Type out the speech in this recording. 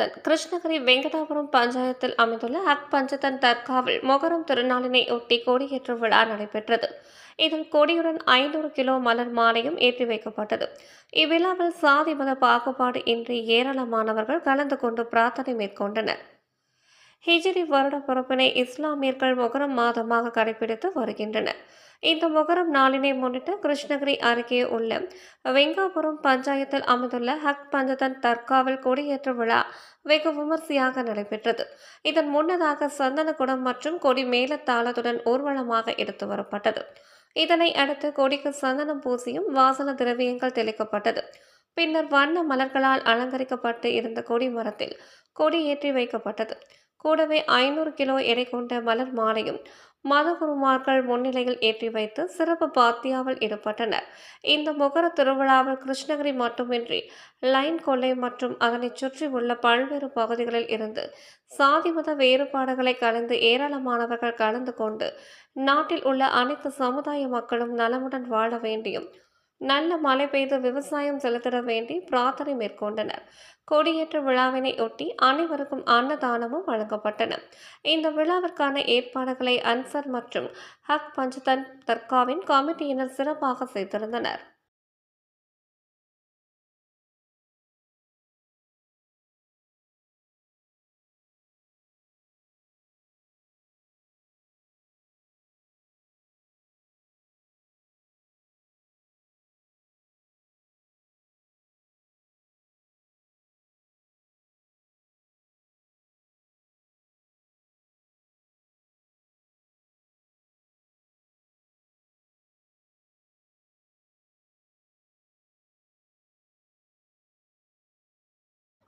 தன் கிருஷ்ணகிரி வெங்கடாபுரம் பஞ்சாயத்தில் அமைந்துள்ள அக்பஞ்சதன் தர்காவில் மொகரம் திருநாளினை ஒட்டி கொடியேற்று விழா நடைபெற்றது. இதில் கொடியுடன் ஐநூறு கிலோ மலர் மாலையும் ஏற்றி வைக்கப்பட்டது. இவ்விழாவில் சாதி மத பாகுபாடு இன்றி ஏராளமானவர்கள் கலந்து கொண்டு பிரார்த்தனை மேற்கொண்டனர். ஹிஜிரி வருட பிறப்பினை இஸ்லாமியர்கள் மொகரம் மாதமாக கடைபிடித்து வருகின்றனர். இந்த மொகரம் நாளினை முன்னிட்டு கிருஷ்ணகிரி அருகே உள்ள வெங்காபுரம் பஞ்சாயத்தில் அமைந்துள்ள ஹக் பஞ்சதன் தர்காவில் கொடியேற்ற விழா வெகு விமர்சையாக நடைபெற்றது. இதன் முன்னதாக சந்தனகுடம் மற்றும் கொடி மேலத்தாளத்துடன் ஊர்வலமாக எடுத்து வரப்பட்டது. இதனை அடுத்து கொடிக்கு சந்தனம் பூசியும் வாசன திரவியங்கள் தெளிக்கப்பட்டது. பின்னர் வண்ண மலர்களால் அலங்கரிக்கப்பட்டு இருந்த கொடி மரத்தில் கொடி ஏற்றி வைக்கப்பட்டது. கூடவே ஐநூறு கிலோ எடை கொண்ட மலர் மாலையும் மதகுருமார்கள் முன்னிலையில் ஏற்றி வைத்து சிறப்பு பாத்தியாவில் ஈடுபட்டனர் இந்த முகர திருவிழாவில் கிருஷ்ணகிரி மட்டுமின்றி லைன் கொள்ளை மற்றும் அதனைச் சுற்றி உள்ள பல்வேறு பகுதிகளில் இருந்து சாதி மத வேறுபாடுகளை கலந்து ஏராளமானவர்கள் கலந்து கொண்டு நாட்டில் உள்ள அனைத்து சமுதாய மக்களும் நலமுடன் வாழ வேண்டியும் நல்ல மழை பெய்து விவசாயம் செலுத்திட வேண்டி பிரார்த்தனை மேற்கொண்டனர். கொடியேற்ற விழாவினை ஒட்டி அனைவருக்கும் அன்னதானமும் வழங்கப்பட்டன. இந்த விழாவிற்கான ஏற்பாடுகளை அன்சர் மற்றும் ஹக் பஞ்சதன் தர்காவின் கமிட்டியினர் சிறப்பாக செய்திருந்தனர்.